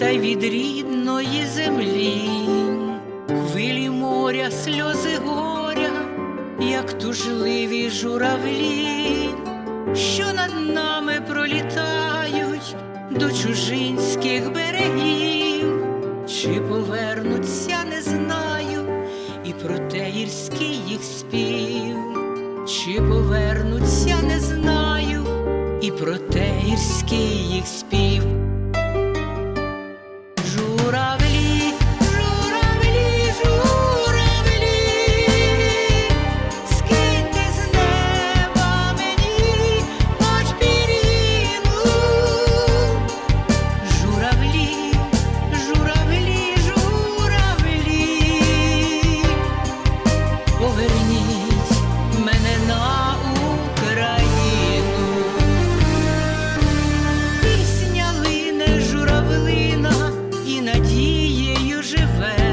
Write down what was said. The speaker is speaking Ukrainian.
та від рідної землі, хвилі моря, сльози горя, як тужливі журавлі, що над нами пролітають до чужинських берегів, чи повернуться, не знаю, і про те гірський їх спів, чи повернуться, не знаю, і про те гірський їх спів. живе,